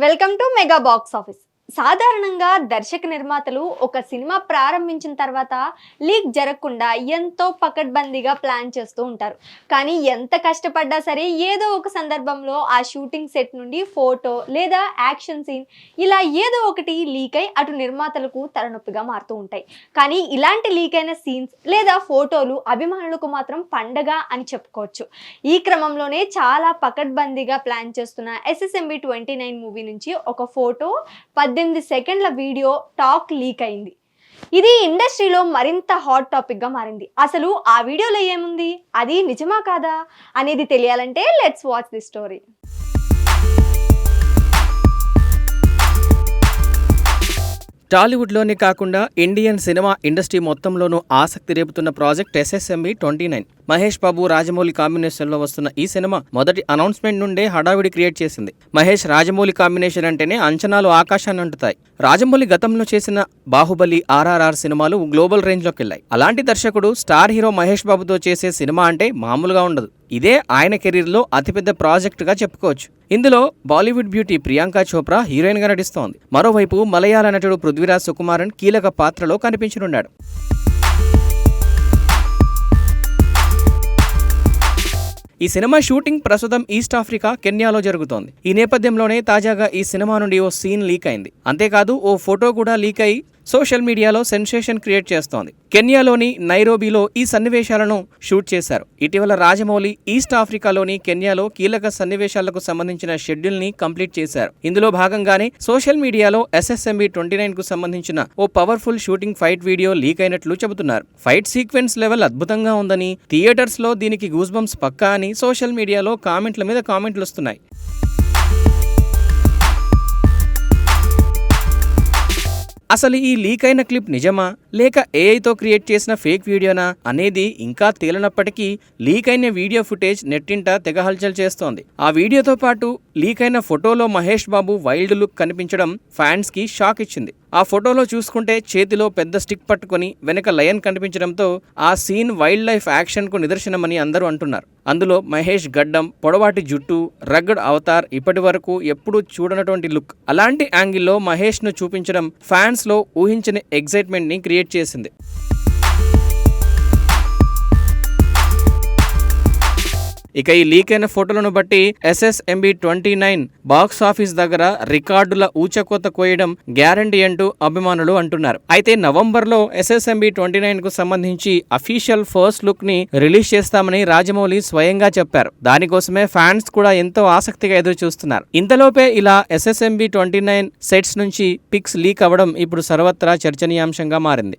Welcome to mega box office సాధారణంగా దర్శక నిర్మాతలు ఒక సినిమా ప్రారంభించిన తర్వాత లీక్ జరగకుండా ఎంతో పకడ్బందీగా ప్లాన్ చేస్తూ ఉంటారు. కానీ ఎంత కష్టపడ్డా సరే ఏదో ఒక సందర్భంలో ఆ షూటింగ్ సెట్ నుండి ఫోటో లేదా యాక్షన్ సీన్ ఇలా ఏదో ఒకటి లీక్ అయి అటు నిర్మాతలకు తలనొప్పిగా మారుతూ ఉంటాయి. కానీ ఇలాంటి లీక్ అయిన సీన్స్ లేదా ఫోటోలు అభిమానులకు మాత్రం పండగ అని చెప్పుకోవచ్చు. ఈ క్రమంలోనే చాలా పకడ్బందీగా ప్లాన్ చేస్తున్న ఎస్ఎస్ఎంబి ట్వంటీ నైన్ మూవీ నుంచి ఒక ఫోటో పద్దెనిమిది సెకండ్ల వీడియో టాక్ లీక్ అయింది. ఇది ఇండస్ట్రీలో మరింత హాట్ టాపిక్గా మారింది. అసలు ఆ వీడియోలో ఏముంది? అది నిజమా కాదా? అనేది తెలియాలంటే లెట్స్ వాచ్ ది స్టోరీ టాలీవుడ్లోనే కాకుండా ఇండియన్ సినిమా ఇండస్ట్రీ మొత్తంలోనూ ఆసక్తి రేపుతున్న project SSMB twenty nine. Mahesh Babu Rajamouli కాంబినేషన్లో వస్తున్న ఈ సినిమా మొదటి అనౌన్స్మెంట్ నుండే హడావిడి క్రియేట్ చేసింది. మహేష్ రాజమౌళి కాంబినేషన్ అంటేనే అంచనాలు ఆకాశాన్ని అంటుతాయి. రాజమౌళి గతంలో చేసిన బాహుబలి ఆర్ఆర్ఆర్ సినిమాలు గ్లోబల్ రేంజ్లోకి వెళ్ళాయి అలాంటి దర్శకుడు స్టార్ హీరో మహేష్ బాబుతో చేసే సినిమా అంటే మామూలుగా ఉండదు. ఇదే ఆయన కెరీర్లో అతిపెద్ద ప్రాజెక్టుగా చెప్పుకోవచ్చు. ఇందులో బాలీవుడ్ బ్యూటీ ప్రియాంక చోప్రా హీరోయిన్గా నటిస్తోంది. మరోవైపు మలయాళ నటుడు పృథ్వీరాజ్ సుకుమారన్ కీలక పాత్రలో కనిపించనున్నాడు. ఈ సినిమా షూటింగ్ ప్రస్తుతం ఈస్ట్ ఆఫ్రికా కెన్యాలో జరుగుతోంది. ఈ నేపథ్యంలోనే తాజాగా ఈ సినిమా నుండి ఓ సీన్ లీక్ అయింది. అంతేకాదు ఓ ఫోటో కూడా లీక్ అయి సోషల్ మీడియాలో సెన్సేషన్ క్రియేట్ చేస్తోంది. కెన్యాలోని నైరోబీలో ఈ సన్నివేశాలను షూట్ చేశారు. ఇటీవల రాజమౌళి ఈస్ట్ ఆఫ్రికాలోని కెన్యాలో కీలక సన్నివేశాలకు సంబంధించిన షెడ్యూల్ని కంప్లీట్ చేశారు. ఇందులో భాగంగానే సోషల్ మీడియాలో ఎస్ఎస్ఎంబి ట్వంటీ నైన్కు సంబంధించిన ఓ powerful shooting fight video leak అయినట్లు చెబుతున్నారు. ఫైట్ సీక్వెన్స్ లెవెల్ అద్భుతంగా ఉందని థియేటర్స్లో దీనికి గూస్బంప్స్ పక్కా అని సోషల్ మీడియాలో కామెంట్ల మీద కామెంట్లు వస్తున్నాయి అసలు ఈ లీక్ అయిన క్లిప్ నిజమా? లేక ఏఐతో క్రియేట్ చేసిన ఫేక్ వీడియోనా? అనేది ఇంకా తేలినప్పటికీ లీక్ అయిన వీడియో ఫుటేజ్ నెట్టింట తెగ హల్చల్ చేస్తోంది. ఆ వీడియోతో పాటు లీక్ అయిన ఫోటోలో మహేష్ బాబు వైల్డ్ లుక్ కనిపించడం ఫ్యాన్స్కి షాక్ ఇచ్చింది. ఆ ఫోటోలో చూసుకుంటే చేతిలో పెద్ద స్టిక్ పట్టుకొని వెనక లయన్ కనిపించడంతో ఆ సీన్ వైల్డ్ లైఫ్ యాక్షన్కు నిదర్శనమని అందరూ అంటున్నారు. అందులో మహేష్ గడ్డం పొడవాటి జుట్టు రగ్గడ్ అవతార్ ఇప్పటి వరకు ఎప్పుడూ చూడనటువంటి లుక్. అలాంటి యాంగిల్లో మహేష్ను చూపించడం ఫ్యాన్స్లో ఊహించని ఎగ్జైట్మెంట్ని క్రియేట్ చేసింది. ఇక ఈ లీక్ అయిన ఫోటోలను బట్టి SSMB twenty nine box office దగ్గర రికార్డుల ఊచకోత కోయడం గ్యారంటీ అంటూ అభిమానులు అంటున్నారు. అయితే నవంబర్లో ఎస్ఎస్ఎంబి ట్వంటీ నైన్కు సంబంధించి అఫీషియల్ ఫస్ట్ లుక్ని రిలీజ్ చేస్తామని రాజమౌళి స్వయంగా చెప్పారు. దానికోసమే ఫ్యాన్స్ కూడా ఎంతో ఆసక్తిగా ఎదురు చూస్తున్నారు ఇంతలోపే ఇలా ఎస్ఎస్ఎంబి ట్వంటీ నైన్ సెట్స్ నుంచి పిక్స్ లీక్ అవ్వడం ఇప్పుడు సర్వత్రా చర్చనీయాంశంగా మారింది.